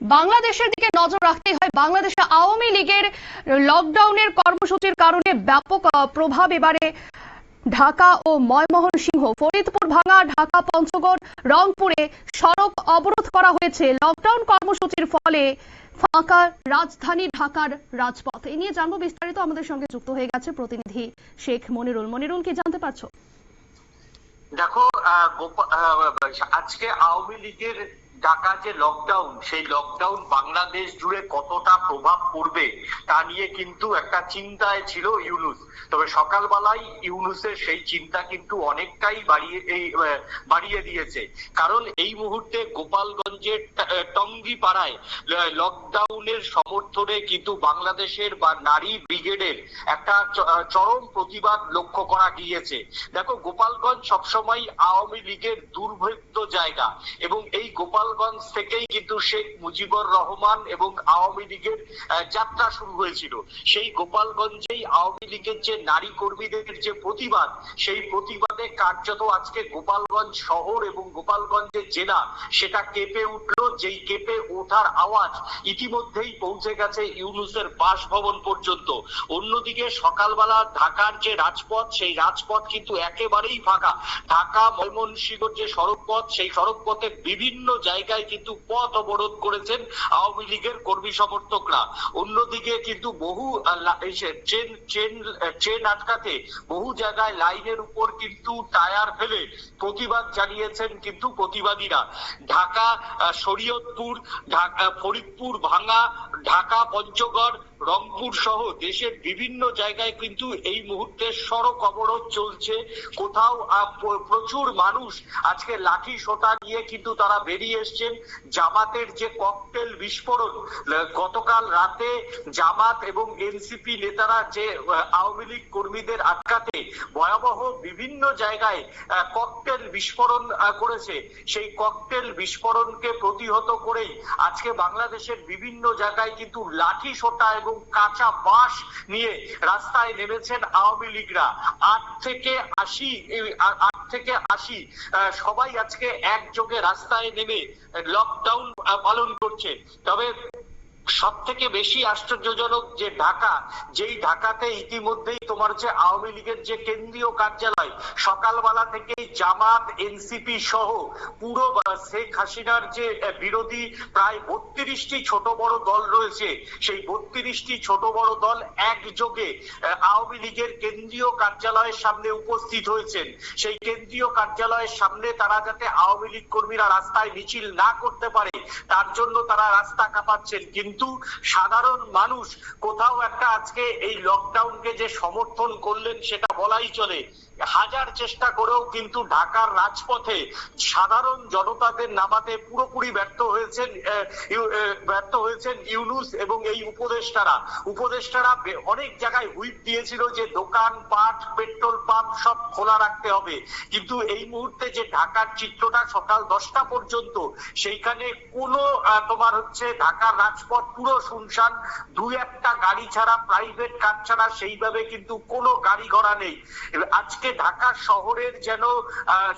বাংলাদেশের দিকে নজর রাখতে হয়। বাংলাদেশে আওয়ামী লীগের লকডাউনের কর্মসূচির কারণে ব্যাপক প্রভাব এবারে ঢাকা ও ময়মনসিংহ। ফরিদপুর ভাঙা ঢাকা পঞ্চগড়, রংপুরে সড়ক অবরোধ করা হয়েছে। লকডাউন কর্মসূচির ফলে ফাঁকা রাজধানী ঢাকার রাজপথ। এ নিয়ে জানব বিস্তারিত। আমাদের সঙ্গে যুক্ত হয়ে গেছে প্রতিনিধি শেখ মনিরুল। মনিরুল, কি জানতে পারছ? দেখো আজকে আওয়ামী লীগের ঢাকা যে লকডাউন সেই লকডাউন বাংলাদেশ জুড়ে কতটা প্রভাব পড়বে তা নিয়ে কিন্তু একটা চিন্তায় ছিল ইউনুস। তবে সকালবেলায় ইউনুসের সেই চিন্তা কিন্তু অনেকটাই বাড়িয়ে বাড়িয়ে দিয়েছে। কারণ এই মুহূর্তে গোপালগঞ্জের আহ, টঙ্গী পাড়ায় লকডাউনের সমর্থনে কিন্তু বাংলাদেশের বা নারী ব্রিগেডের একটা চরম প্রতিবাদ লক্ষ্য করা গিয়েছে। দেখো গোপালগঞ্জ সবসময় আওয়ামী লীগের দুর্ভেদ্য জায়গা এবং এই গোপালগঞ্জ থেকেই কিন্তু শেখ মুজিবুর রহমান এবং আওয়ামী লীগের যাত্রা শুরু হয়েছিল। সেই গোপালগঞ্জেই আওয়ামী লীগের যে নারী কর্মীদের যে প্রতিবাদ সেই প্রতিবাদে কার্যত আজকে গোপালগঞ্জ শহর এবং গোপালগঞ্জের জেলা সেটা কেঁপে উঠল, যেই কেঁপে ওঠার আওয়াজ ইতিমধ্যেই পৌঁছে গেছে ইউনুসের বাসভবন পর্যন্ত। অন্যদিকে সকালবেলা ঢাকার যে রাজপথ, সেই রাজপথ কিন্তু একেবারেই ফাঁকা। ঢাকা ময়মনসিংহ যে সড়ক পথ সেই সড়ক পথে বিভিন্ন জায়গায় কিন্তু পথ অবরোধ করেছেন আওয়ামী লীগের কর্মী সমর্থকরা। অন্যদিকে কিন্তু বহু ট্রেন ট্রেন ট্রেন আটকাতে বহু জায়গায় লাইনের উপর কিন্তু টায়ার ফেলে প্রতিবাদ জানিয়েছেন কিন্তু প্রতিবাদীরা। ঢাকা শরীয়তপুর ফরিদপুর ভাঙা ঢাকা, পঞ্চগড়, রংপুর সহ দেশের বিভিন্ন জায়গায় কিন্তু এই মুহূর্তে সড়ক অবরোধ চলছে। কোথাও প্রচুর মানুষ আজকে লাঠি সোটা নিয়ে কিন্তু তারা বেরিয়ে এসছেন। জামাতের যে ককটেল বিস্ফোরণ গতকাল রাতে জামাত এবং এনসিপি নেতারা যে আওয়ামী লীগ কর্মীদের আটকাতে ভয়াবহ বিভিন্ন জায়গায় ককটেল বিস্ফোরণ করেছে। সেই ককটেল বিস্ফোরণকে প্রতিহত করেই আজকে বাংলাদেশের বিভিন্ন জায়গায় কিন্তু লাঠি সোটা এবং কাঁচা বাঁশ নিয়ে রাস্তায় নেমেছেন আওয়ামী লীগরা। আট থেকে আশি আট থেকে আশি সবাই আজকে একযোগে রাস্তায় নেমে লকডাউন পালন করছে। তবে সব থেকে বেশি আশ্চর্যজনক যে ঢাকা, যেই ঢাকাতে ইতিমধ্যেই তোমার হচ্ছে আওয়ামী লীগের যে কেন্দ্রীয় কার্যালয়, সকালবেলা থেকেই জামাত এনসিপি সহ পুরো শেখ হাসিনার যে বিরোধী প্রায় বত্রিশটি ছোট বড় দল রয়েছে, সেই বত্রিশটি ছোট বড় দল একযোগে আওয়ামী লীগের কেন্দ্রীয় কার্যালয়ের সামনে উপস্থিত হয়েছেন। সেই কেন্দ্রীয় কার্যালয়ের সামনে তারা যাতে আওয়ামী লীগ কর্মীরা রাস্তায় মিছিল না করতে পারে, তার জন্য তারা রাস্তা কাঁপাচ্ছেন। কিন্তু সাধারণ মানুষ কোথাও একটা আজকে এই লকডাউনকে যে সমর্থন করলেন সেটা বলাই চলে। হাজার চেষ্টা করেও কিন্তু ঢাকার রাজপথে সাধারণ জনতাদের নামাতে পুরোপুরি ব্যর্থ হয়েছেন ব্যর্থ হয়েছেন ইউনুস এবং এই উপদেষ্টারা। উপদেষ্টারা অনেক জায়গায় হুইপ দিয়েছিল যে দোকান, পাট, পেট্রোল পাম্প সব খোলা রাখতে হবে। কিন্তু এই মুহূর্তে যে ঢাকার চিত্রটা সকাল দশটা পর্যন্ত, সেইখানে কোনো তোমার হচ্ছে ঢাকার রাজপথ পুরো শুনশান, দুই একটা গাড়ি ছাড়া প্রাইভেট কার ছাড়া সেইভাবে কিন্তু কোনো গাড়ি ঘোড়া নেই। এবার আজকে ঢাকা শহরের যেন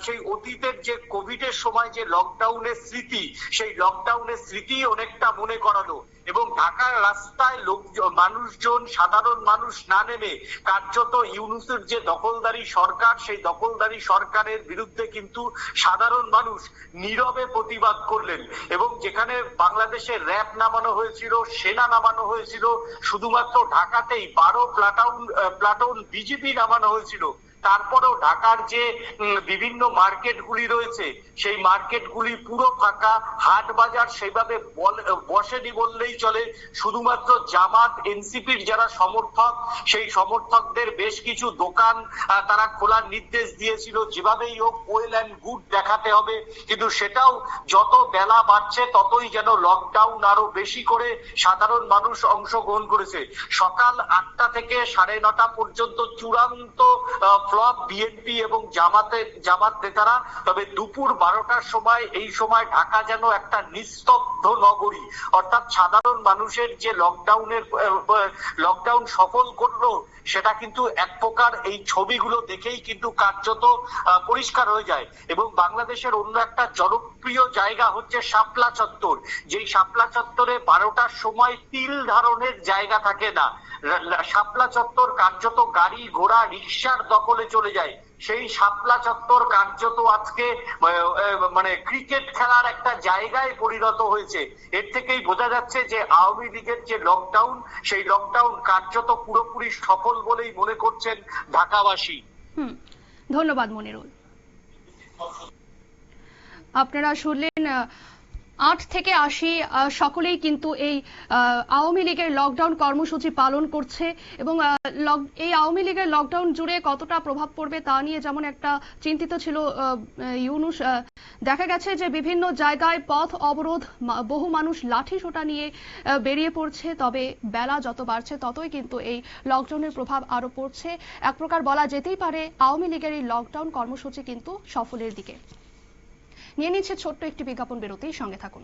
সেই অতীতের যে কোভিড এর সময় যে লকডাউনের স্মৃতি, সেই লকডাউনের স্মৃতি অনেকটা মনে করালো। এবং ঢাকার রাস্তায় লোক, মানুষজন, সাধারণ মানুষ না নেমে কার্যত ইউনুসের যে দখলদারি সরকার, সেই দখলদারি সরকারের বিরুদ্ধে কিন্তু সাধারণ মানুষ নীরবে প্রতিবাদ করলেন। এবং যেখানে বাংলাদেশে র্যাব নামানো হয়েছিল, সেনা নামানো হয়েছিল, শুধুমাত্র ঢাকাতেই বারো প্লাটাউন প্লাটুন বিজিবি নামানো হয়েছিল তারপরেও ঢাকার যে বিভিন্ন মার্কেটগুলি রয়েছে, সেই মার্কেটগুলি পুরো ফাঁকা, হাট বাজার সেভাবে বসেনি বললেই চলে। শুধুমাত্র জামাত, এনসিপির যারা সমর্থক, সেই সমর্থকদের বেশ কিছু দোকান তারা খোলার নির্দেশ দিয়েছিল। যেভাবেই হোক ওয়েল অ্যান্ড গুড দেখাতে হবে। কিন্তু সেটাও যত বেলা বাড়ছে, ততই যেন লকডাউন আরও বেশি করে সাধারণ মানুষ অংশগ্রহণ করেছে। সকাল আটটা থেকে সাড়ে নটা পর্যন্ত চূড়ান্ত ফ্লপ বিএনপি এবং জামাতের জামাত নেতারা, তবে দুপুর বারোটার সময়, এই সময় ঢাকা যেন একটা নিস্তব্ধ নগরী। অর্থাৎ সাধারণ মানুষের যে লকডাউনের লকডাউন সফল করল, সেটা কিন্তু এক প্রকার এই ছবিগুলো দেখেই কিন্তু কার্যত পরিষ্কার হয়ে যায়। এবং বাংলাদেশের অন্য একটা জনপ্রিয় জায়গা হচ্ছে শাপলা চত্বর। যেই শাপলা চত্বরে বারোটার সময় তিল ধারণের জায়গা থাকে না। শাপলা চত্বর কার্যত গাড়ি, ঘোড়া রিক্সার দখলে চলে যায়। সেই শাপলা চত্বর কার্যত আজকে মানে ক্রিকেট খেলার একটা জায়গায় পরিণত হয়েছে। এর থেকেই বোঝা যাচ্ছে যে আওয়ামী লীগের যে লকডাউন সেই লকডাউন কার্যত পুরোপুরি সফল বলেই মনে করছেন ঢাকাবাসী। ধন্যবাদ মনিরুল। আপনারা শুনলেন আট থেকে আশি সকলেই কিন্তু এই আওয়ামী লীগের লকডাউন কর্মসূচি পালন করছে এবং এই আওয়ামী লীগের লকডাউন জুড়ে কতটা প্রভাব পড়বে তা নিয়ে যেমন একটা চিন্তিত ছিল ইউনুস দেখা গেছে যে বিভিন্ন জায়গায় পথ অবরোধ বহু মানুষ লাঠি সোটা নিয়ে বেরিয়ে পড়ছে। তবে বেলা যত বাড়ছে ততই কিন্তু এই লকডাউনের প্রভাব আরও পড়ছে। এক প্রকার বলা যেতেই পারে, আওয়ামী লীগের এই লকডাউন কর্মসূচি কিন্তু সফলের দিকে। নিয়ে নিচ্ছে ছোট্ট একটি বিজ্ঞাপন বেরোতেই সঙ্গে থাকুন।